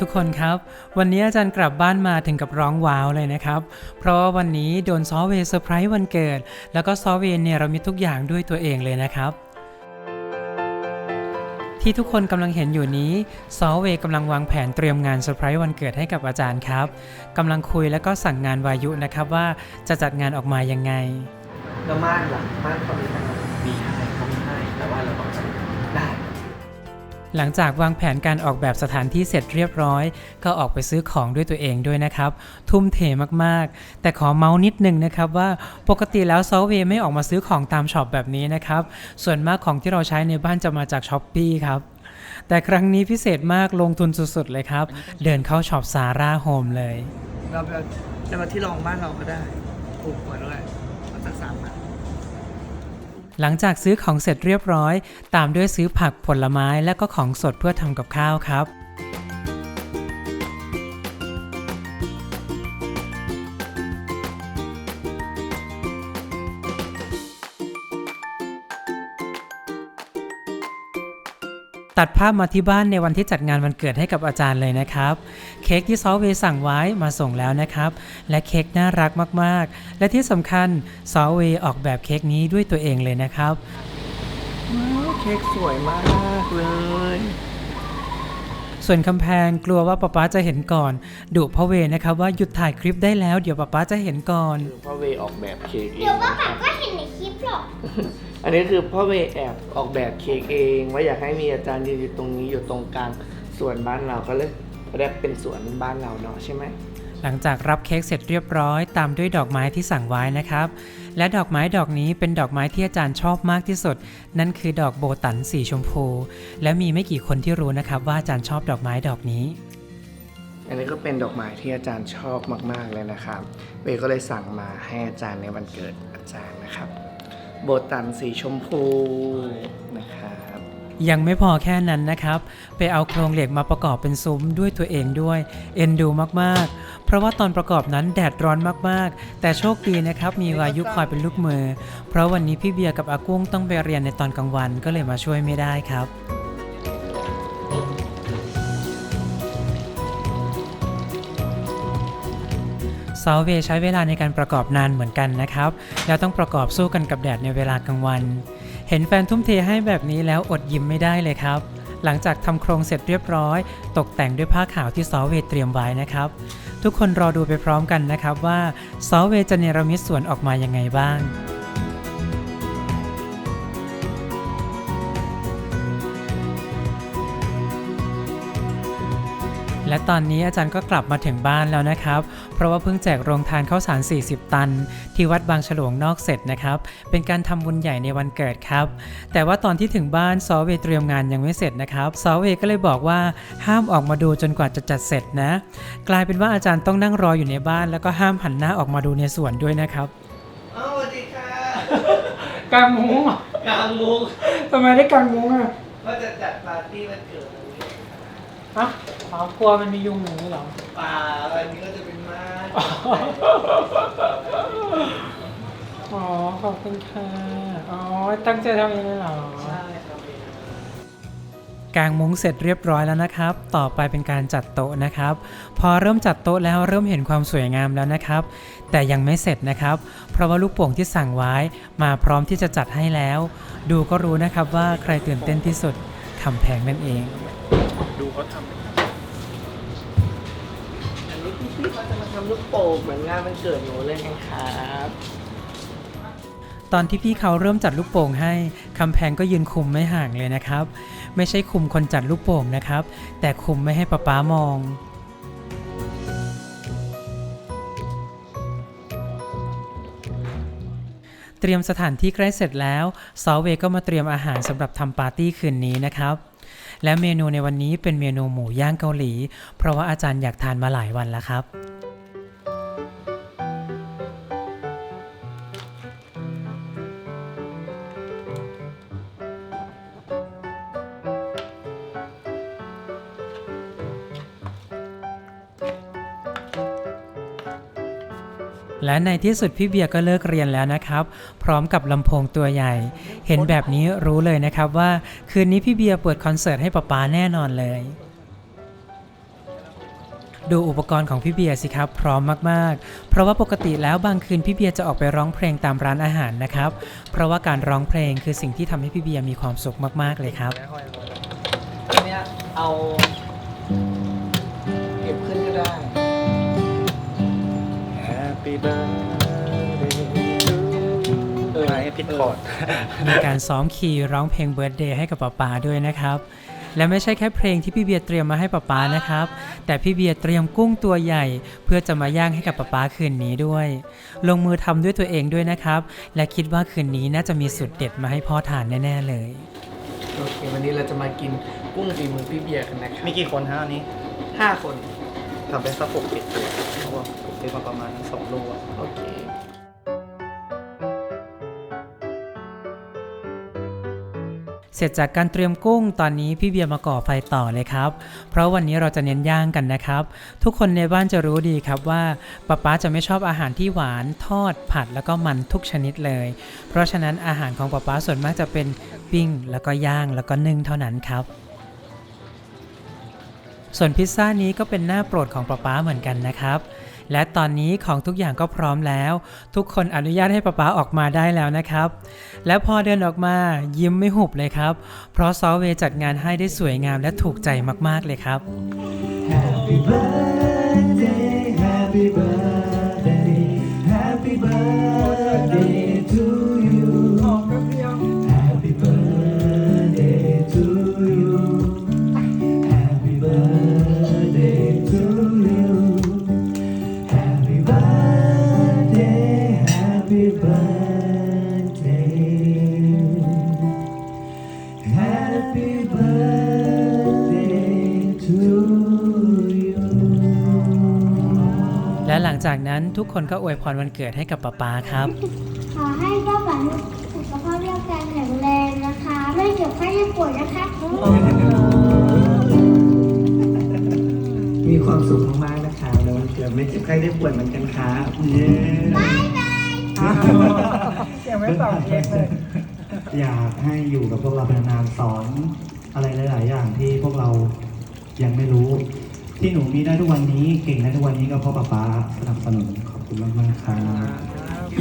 ทุกคนครับ วันนี้อาจารย์กลับบ้านมาถึงกับร้องว้าวเลยนะครับ เพราะว่าวันนี้โดนซอเวย์เซอร์ไพรส์วันเกิด แล้วก็ซอเวย์เนี่ยเรามีทุกอย่างด้วยตัวเองเลยนะครับ ที่ทุกคนกำลังเห็นอยู่นี้ซอเวย์กำลังวางแผนเตรียมงานเซอร์ไพรส์วันเกิดให้กับอาจารย์ครับกำลังคุยแล้วก็สั่งงานวายุนะครับว่าจะจัดงานออกมายังไง แล้วม่านหล่ะม่านเขามีไหมมีให้เขาไม่ให้แต่ว่าเราต้องได้ หลังจากวางแผนการออกแบบสถานที่เสร็จเรียบร้อย ก็ออกไปซื้อของด้วยตัวเองด้วยนะครับ ทุ่มเทมากๆ แต่ขอเมาส์นิดนึงนะครับว่าปกติแล้วซอเวไม่ออกมาซื้อของตามช็อปแบบนี้นะครับ ส่วนมากของที่เราใช้ในบ้านจะมาจากช้อปปีครับแต่ครั้งนี้พิเศษมากลงทุนสุดๆเลยครับ เดินเข้าช็อปซาร่าโฮมเลย เราไปเอาจะมาที่รองบ้านเราก็ได้ถูกกว่าด้วยเอาสักสามบาท หลังจากซื้อของเสร็จเรียบร้อย ตามด้วยซื้อผักผลไม้และก็ของสดเพื่อทำกับข้าวครับ ตัดภาพมาที่บ้านในวันที่จัดงานวันเกิดให้กับอาจารย์เลยนะครับ เค้กที่ซอเวสั่งไว้มาส่งแล้วนะครับ และเค้กน่ารักมากๆ และที่สำคัญซอเวออกแบบเค้กนี้ด้วยตัวเองเลยนะครับเค้กสวยมากเลย ส่วนกำแพงกลัวว่าป๊าป๊าจะเห็นก่อนดุพ่อเวย์นะครับว่าหยุดถ่ายคลิปได้แล้วเดี๋ยวป๊าป๊าจะเห็นก่อน คือพ่อเวย์ออกแบบเค้กเองเดี๋ยวป้านะคป๋ารับก็เห็นในคลิปหรอก อันนี้คือพ่อเวย์แอบออกแบบเค้กเองว่าอยากให้มีอาจารย์ยืนอยู่ตรงนี้อยู่ตรงกลางส่วนบ้านเราก็เลยเรียกเป็นสวนบ้านเราเนาะใช่ไหม หลังจากรับเค้กเสร็จเรียบร้อย ตามด้วยดอกไม้ที่สั่งไว้นะครับ และดอกไม้ดอกนี้เป็นดอกไม้ที่อาจารย์ชอบมากที่สุด นั่นคือดอกโบตันสีชมพู และมีไม่กี่คนที่รู้นะครับว่าอาจารย์ชอบดอกไม้ดอกนี้ อันนี้ก็เป็นดอกไม้ที่อาจารย์ชอบมาก ๆเลยนะครับเวย์ก็เลยสั่งมาให้อาจารย์ในวันเกิดอาจารย์นะครับ โบตันสีชมพูนะครับ ยังไม่พอแค่นั้นนะครับ ไปเอาโครงเหล็กมาประกอบเป็นซุ้มด้วยตัวเองด้วย เอ็นดูมากๆ เพราะว่าตอนประกอบนั้นแดดร้อนมากๆ แต่โชคดีนะครับ มีวายุคอยเป็นลูกมือ เพราะวันนี้พี่เบียร์กับอากุ้งต้องไปเรียนในตอนกลางวันก็เลยมาช่วยไม่ได้ครับซาวเวย์ใช้เวลาในการประกอบนานเหมือนกันนะครับ แล้วต้องประกอบสู้กันกับแดดในเวลากลางวัน เห็นแฟนทุ่มเทให้แบบนี้แล้วอดยิ้มไม่ได้เลยครับ หลังจากทำโครงเสร็จเรียบร้อย ตกแต่งด้วยผ้าขาวที่ซอเวย์เตรียมไว้นะครับ ทุกคนรอดูไปพร้อมกันนะครับว่าซอเวจะเนรมิตสวนออกมายังไงบ้าง และตอนนี้อาจารย์ก็กลับมาถึงบ้านแล้วนะครับ เพราะว่าเพิ่งแจกโรงทานข้าวสาร 40 ตัน ที่วัดบางฉลวงนอกเสร็จนะครับ เป็นการทำบุญใหญ่ในวันเกิดครับ แต่ว่าตอนที่ถึงบ้านซอเวย์เตรียมงานยังไม่เสร็จนะครับซอเวย์ก็เลยบอกว่าห้ามออกมาดูจนกว่าจะจัดเสร็จนะ กลายเป็นว่าอาจารย์ต้องนั่งรออยู่ในบ้าน แล้วก็ห้ามหันหน้าออกมาดูในสวนด้วยนะครับอ้าวสวัสดีค่ะกางมุ้งกลางมุกทำไมได้กางมุ้งอะก็จะจัดปาร์ตี้วันเกิดวันนี้ฮะ อ๋อกลัวมันมียุงอย่างนี้เหรอ ป่าวันนี้ก็จะเป็นม่านอ๋อ ขอบคุณค่ะ อ๋อ ตั้งใจทำเองเลยเหรอ ใช่ครับเองกางมุ้งเสร็จเรียบร้อยแล้วนะครับ ต่อไปเป็นการจัดโต๊ะนะครับ พอเริ่มจัดโต๊ะแล้วเริ่มเห็นความสวยงามแล้วนะครับ แต่ยังไม่เสร็จนะครับ เพราะว่าลูกโป่งที่สั่งไว้มาพร้อมที่จะจัดให้แล้ว ดูก็รู้นะครับว่าใครตื่นเต้นที่สุดคำแพงนั่นเอง ดูเขาทำอันนี้พี่ๆ เขาจะมาทำลูกโป่งเหมือนงานวันเกิดหนูเลยนะครับตอนที่พี่เขาเริ่มจัดลูกโป่งให้คำแพงก็ยืนคุมไม่ห่างเลยนะครับ ไม่ใช่คุมคนจัดลูกโป่งนะครับ แต่คุมไม่ให้ป๊าป๊ามอง เตรียมสถานที่ใกล้เสร็จแล้วซอเวก็มาเตรียมอาหารสำหรับทำปาร์ตี้คืนนี้นะครับ และเมนูในวันนี้เป็นเมนูหมูย่างเกาหลี เพราะว่าอาจารย์อยากทานมาหลายวันแล้วครับ และในที่สุดพี่เบียร์ก็เลิกเรียนแล้วนะครับ พร้อมกับลำโพงตัวใหญ่ เห็นแบบนี้รู้เลยนะครับว่าคืนนี้พี่เบียร์เปิดคอนเสิร์ตให้ป๊าป๊าแน่นอนเลย ดูอุปกรณ์ของพี่เบียร์สิครับพร้อมมากๆ เพราะว่าปกติแล้วบางคืนพี่เบียร์จะออกไปร้องเพลงตามร้านอาหารนะครับ เพราะว่าการร้องเพลงคือสิ่งที่ทำให้พี่เบียร์มีความสุขมากๆเลยครับ เอาเก็บขึ้นก็ได้ Happy birthday to เออให้ผิดคอร์ด มีการซ้อมคีย์ร้องเพลงเบิร์ดเดย์ให้กับป๊าป๊าด้วยนะครับ และไม่ใช่แค่เพลงที่พี่เบียร์เตรียมมาให้ป๊าป๊านะครับ แต่พี่เบียร์เตรียมกุ้งตัวใหญ่ เพื่อจะมาย่างให้กับป๊าป๊าคืนนี้ด้วย ลงมือทำด้วยตัวเองด้วยนะครับ และคิดว่าคืนนี้น่าจะมีสุดเด็ดมาให้พ่อทานแน่ ๆ เลย โอเค วันนี้เราจะมากินกุ้งฝีมือพี่เบียร์กันนะครับมีกี่คนฮะอันนี้ห้าคน ทำไปสักหกเจ็ดตัวเพราะว่าผม ซื้อมาประมาณสองโลอะโอเคเสร็จจากการเตรียมกุ้งตอนนี้พี่เบียร์มาก่อไฟต่อเลยครับ เพราะวันนี้เราจะเน้นย่างกันนะครับ ทุกคนในบ้านจะรู้ดีครับว่าป๊าป๊าจะไม่ชอบอาหารที่หวานทอดผัดแล้วก็มันทุกชนิดเลย เพราะฉะนั้นอาหารของป๊าป๊าส่วนมากจะเป็นปิ้ง แล้วก็ย่างแล้วก็นึ่งเท่านั้นครับ ส่วนพิซซ่านี้ก็เป็นหน้าโปรดของป๊าป๊าเหมือนกันนะครับ และตอนนี้ของทุกอย่างก็พร้อมแล้ว ทุกคนอนุญาตให้ป๊าป๊าออกมาได้แล้วนะครับ และพอเดินออกมายิ้มไม่หุบเลยครับ เพราะซอเวย์จัดงานให้ได้สวยงามและถูกใจมากๆเลยครับ Happy birthday, จากนั้นทุกคนก็อวยพรวันเกิดให้กับป๊าป๊าครับ ขอให้ป้าป๋าสุขภาพร่างกายแข็งแรงนะคะ ไม่เจ็บไข้ได้ป่วยนะคะมีความสุขมากๆนะคะในวันเกิดไม่เจ็บไข้ได้ป่วยเหมือนกันครับเย้ยังไม่เป่าเค้กเลยอยากให้อยู่กับพวกเราเป็นนานๆสอน อะไรหลาย ๆ อย่างที่พวกเรายังไม่รู้ ที่หนูมีได้ทุกวันนี้เก่งได้ทุกวันนี้ก็เพราะป๊าป๊าสนับสนุนขอบคุณมากๆครับ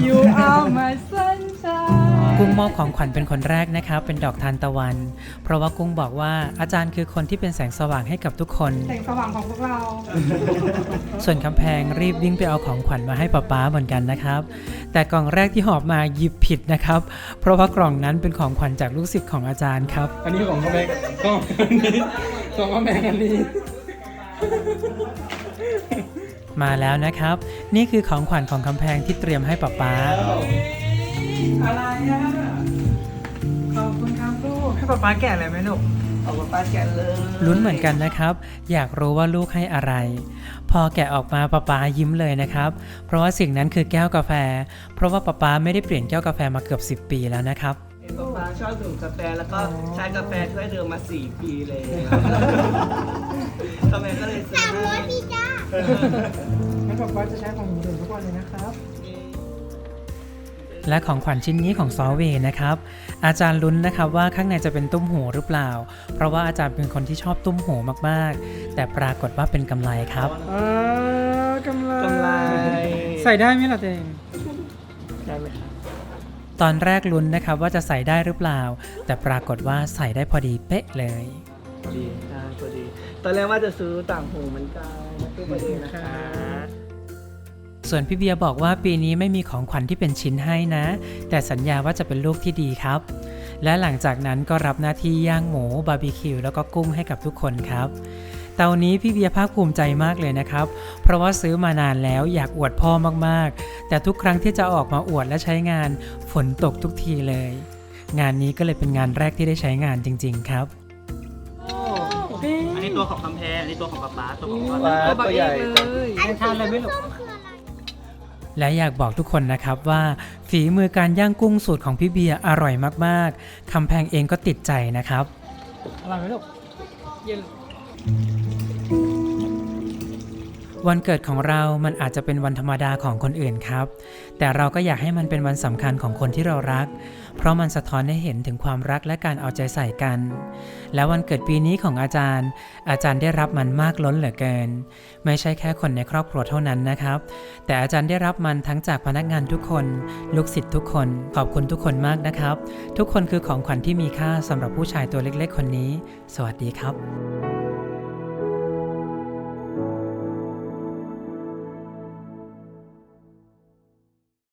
You are my sunshine กุ้งมอบของขวัญเป็นคนแรกนะครับ เป็นดอกทานตะวัน เพราะว่ากุ้งบอกว่าอาจารย์คือคนที่เป็นแสงสว่างให้กับทุกคน แสงสว่างของพวกเรา ส่วนคำแพงรีบวิ่งไปเอาของขวัญมาให้ป๊าป๊าเหมือนกันนะครับ แต่กล่องแรกที่หอบมาหยิบผิดนะครับ เพราะว่ากล่องนั้นเป็นของขวัญจากลูกศิษย์ของอาจารย์ครับ อันนี้ของพ่อแม่ของอันนี้ของพ่อแม่อันนี้ มาแล้วนะครับ นี่คือของขวัญของคำแพงที่เตรียมให้ป๊าป๊าอะไรอะขอบคุณครับลูกให้ป๊าป๊าแกะอะไรไหมลูกเอามาป้าแกนเลยลุ้นเหมือนกันนะครับ อยากรู้ว่าลูกให้อะไร พอแกะออกมาป๊าป๊ายิ้มเลยนะครับ เพราะว่าสิ่งนั้นคือแก้วกาแฟ เพราะว่าป๊าป๊าไม่ได้เปลี่ยนแก้วกาแฟมาเกือบ 10 ปีแล้วนะครับเห็นป๊าป๊าชอบดื่มกาแฟแล้วก็ใช้กาแฟช่วยเดิมมา4ปีเลยทำไมก็เลยซื้อสามร้อยให้พี่จ้าให้ป๊าป๊าจะใช้ของหนูดื่มทุกวันเลยนะครับ และของขวัญชิ้นนี้ของซอเวย์นะครับ อาจารย์ลุ้นนะครับว่าข้างในจะเป็นตุ้มหูหรือเปล่า เพราะว่าอาจารย์เป็นคนที่ชอบตุ้มหูมากๆ แต่ปรากฏว่าเป็นกำไลครับเออกำไร กำไร ใส่ได้ไหมล่ะเจงได้ไหมครับ ตอนแรกลุ้นนะครับว่าจะใส่ได้หรือเปล่า แต่ปรากฏว่าใส่ได้พอดีเป๊ะเลย พอดีได้พอดี ตอนแรกว่าจะซื้อต่างหูเหมือนกันมาซื้อพอดีนะคะ ส่วนพี่เบียร์บอกว่าปีนี้ไม่มีของขวัญที่เป็นชิ้นให้นะ แต่สัญญาว่าจะเป็นลูกที่ดีครับ และหลังจากนั้นก็รับหน้าที่ย่างหมูบาร์บีคิวแล้วก็กุ้งให้กับทุกคนครับ เตานี้พี่เบียร์ภาคภูมิใจมากเลยนะครับ เพราะว่าซื้อมานานแล้วอยากอวดพ่อมากๆ แต่ทุกครั้งที่จะออกมาอวดและใช้งานฝนตกทุกทีเลย งานนี้ก็เลยเป็นงานแรกที่ได้ใช้งานจริง ๆ ครับอันนี้ตัวของคำแพงอันนี้ตัวของป๊าป๊าตัวของพ่อว้าตัวตับักวเอใหญ่งเลยได้ทานอะไรไหมลูกและอยากบอกทุกคนนะครับว่า ฝีมือการย่างกุ้งสูตรของพี่เบียร์อร่อยมากๆคำแพงเองก็ติดใจนะครับ อร่อยไหมลูกเย็น วันเกิดของเรามันอาจจะเป็นวันธรรมดาของคนอื่นครับ แต่เราก็อยากให้มันเป็นวันสำคัญของคนที่เรารัก เพราะมันสะท้อนให้เห็นถึงความรักและการเอาใจใส่กัน และวันเกิดปีนี้ของอาจารย์ อาจารย์ได้รับมันมากล้นเหลือเกิน ไม่ใช่แค่คนในครอบครัวเท่านั้นนะครับ แต่อาจารย์ได้รับมันทั้งจากพนักงานทุกคน ลูกศิษย์ทุกคน ขอบคุณทุกคนมากนะครับ ทุกคนคือของขวัญที่มีค่าสำหรับผู้ชายตัวเล็ก ๆ คนนี้ สวัสดีครับ